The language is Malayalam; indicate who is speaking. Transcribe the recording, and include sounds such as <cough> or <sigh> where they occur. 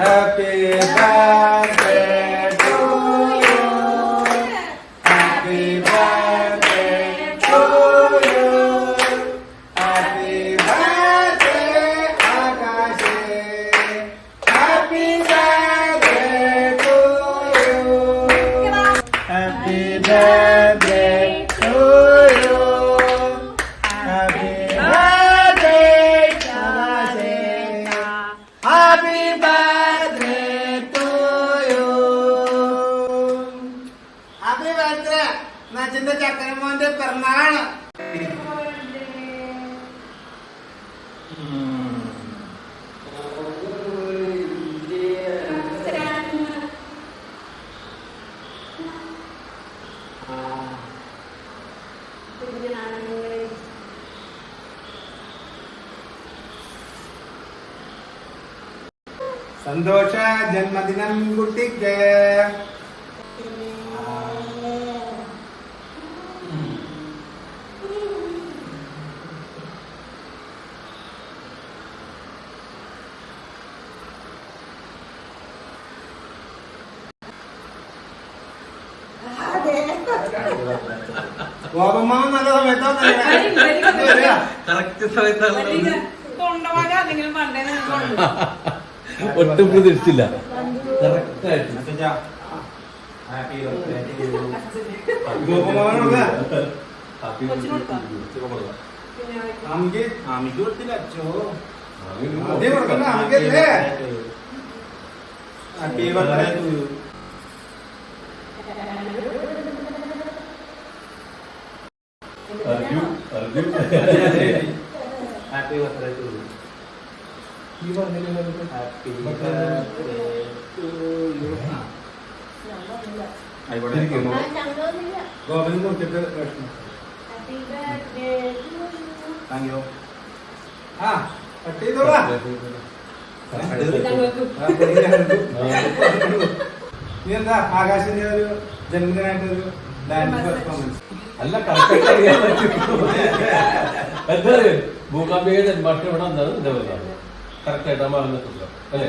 Speaker 1: Happy birthday to you. Happy birthday to you. Happy birthday, Akashi. Happy birthday to you. Happy birthday Happy birthday to you. Happy birthday. നച്ചിന്റെ ചക്കരമോന്റെ പിറന്നാൾ സന്തോഷ ജന്മദിനം കുട്ടിക്ക് ഗോപമ്മ നല്ല സമയത്താണ്
Speaker 2: കറക്റ്റ് സമയത്താണ്
Speaker 3: കൊണ്ടുപോകാൻ എന്തെങ്കിലും പണ്ടേ
Speaker 2: ഒട്ടും പ്രതീക്ഷിച്ചില്ല കറക്റ്റ് ആയിട്ട്
Speaker 1: ഹാപ്പി ഗോപമ്മ ആമിക്ക് ആമിക്ക് കൊടുത്തില്ല അച്ഛോ ആദ്യം കൊടുക്കണ്ട ആമിക്കല്ലേ happy birthday to you
Speaker 2: Arju
Speaker 1: Arju happy പ്രശ്നം. താങ്ക് യു ആ കട്ട് ചെയ്തോളാ. നീ എന്താ ആകാശിന്റെ ഒരു ജന്മദിനായിട്ട് ഒരു ഡാൻസ് പെർഫോമൻസ്
Speaker 2: അല്ല കറക്റ്റ് അറിയാൻ പറ്റും <laughs> എന്താ ഇവിടെ വന്നത് ഇതേപോലെ കറക്റ്റ് ആയിട്ട് അമ്മ അല്ലേ?